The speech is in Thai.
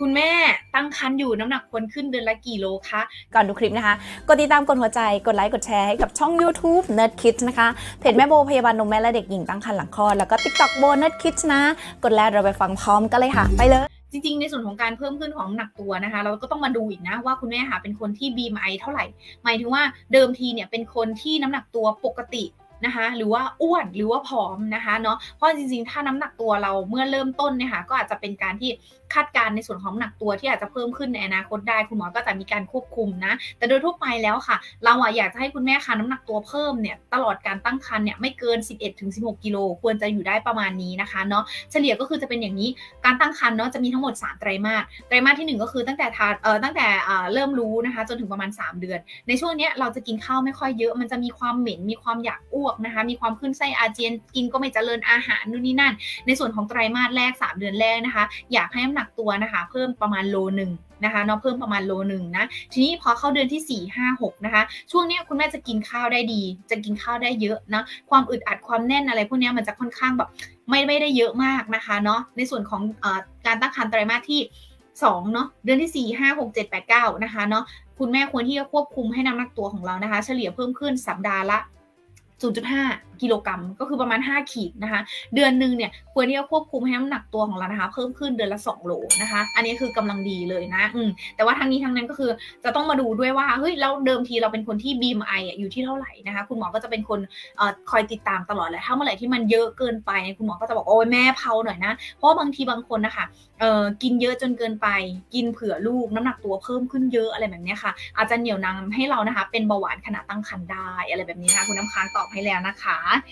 คุณแม่ตั้งครรภ์อยู่น้ำหนักควรขึ้นเดือนละกี่โลคะ ก่อนดูคลิปนะคะ กดติดตามกดหัวใจ กดไลค์ กดแชร์ให้กับช่อง YouTube Nerd Kids นะคะ เพจแม่โบพยาบาลนมแม่และเด็กหญิงตั้งครรภ์หลังคลอด แล้วก็ TikTok โบ Nerd Kids นะ กดแล้วเราไปฟังพร้อมกันเลยค่ะ ไปเลย จริง ๆ ในส่วนของการเพิ่มขึ้นของน้ำหนักตัวนะคะ เราก็ต้องมาดูอีกนะว่าคุณแม่ค่ะเป็นคนที่ BMI เท่าไหร่ หมายถึงว่าเดิมทีเนี่ยเป็นคนที่น้ำหนักตัวปกติ นะคะหรือว่าอ้วนหรือว่าผอมนะคะเนาะเพราะจริงๆ ถ้าน้ำหนักตัวเราเมื่อเริ่มต้นเนี่ยค่ะก็อาจจะเป็นการที่คาดการณ์ในส่วนของน้ำหนักตัวที่อาจจะเพิ่มขึ้นในอนาคตได้ คุณหมอก็จะมีการควบคุมนะ แต่โดยทั่วไปแล้วค่ะ เราอะอยากจะให้คุณแม่คะน้ำหนักตัวเพิ่มเนี่ยตลอดการตั้งครรภ์เนี่ยไม่เกิน 11-16 กิโลควรจะอยู่ได้ประมาณนี้นะคะเนาะเฉลี่ยก็คือจะเป็นอย่างนี้การตั้งครรภ์เนาะจะมีทั้งหมด 3 ไตรมาสไตรมาสทีหนึ่1 ก็คือตั้งแต่ทานเอ่อตั้งแต่อ่าเริ่มรู้นะคะจนถึงประมาณ 3 เดือน ในช่วงเนี้ยเราจะกินข้าวไม่ค่อยเยอะมันจะมีความเหม็นมีความอยากอ้วกนะคะมีความขึ้นไส้อาเจียนกินก็ไม่เจริญอาหารนู่นนี่นั่น ในส่วนของไตรมาสแรก 3 เดือนแรกนะคะ อยากให้น้ำหนักตัวนะคะ เพิ่มประมาณโลหนึ่งนะคะเนาะเพิ่มประมาณโลหนึ่งนะทีนี้พอเข้าเดือนที่ 4 5 6นะคะช่วงนี้คุณแม่จะกินข้าวได้ดี จะกินข้าวได้เยอะนะความอึดอัดความแน่นอะไรพวกนี้มันจะค่อนข้างแบบไม่ไม่ได้เยอะมากนะคะเนาะในส่วนของอการตั้งครรภ์ไตรมาสที่2เนาะเดือนที่ 4 5 6 7 8 9นะคะเนาะคุณแม่ควรที่จะควบคุมให้น้ำหนักตัวของเรานะคะ เฉลี่ยเพิ่มขึ้นสัปดาห์ละ 0.5 กิโลกรัมก็คือประมาณ 5 ขีดนะคะ เดือนหนึ่งเนี่ยควรที่จะควบคุมให้น้ำหนักตัวของเรานะคะ เพิ่มขึ้นเดือนละ 2 โลนะคะ อันนี้คือกำลังดีเลยนะอืมแต่ว่าทั้งนี้ทั้งนั้นก็คือจะต้องมาดูด้วยว่าเฮ้ยแล้วเดิมทีเราเป็นคนที่ BMI อะอยู่ที่เท่าไหร่นะคะ คุณหมอก็จะเป็นคนอคอยติดตามตลอดเลยถ้าเมื่อไหร่ที่มันเยอะเกินไป คุณหมอก็จะบอกโอ้ยแม่เผาหน่อยนะ เพราะบางทีบางคนนะคะเอ่อกินเยอะจนเกินไป กินเผื่อลูกน้ำหนักตัวเพิ่มขึ้นเยอะอะไรแบบนี้ค่ะ อาจจะเหนี่ยวนำให้เรานะคะ เป็นเบาหวานขณะตั้งครรภ์ได้อะไรแบบนี้นะคุณน้ำค้างตอบให้แล้วนะคะ啊